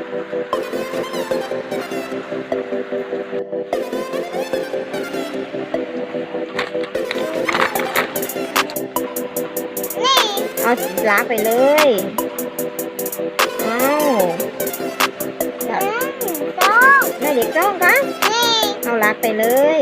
เอาล้าไปเลยเอาจับแม่เด็กจ้องคะเอาลักไปเลย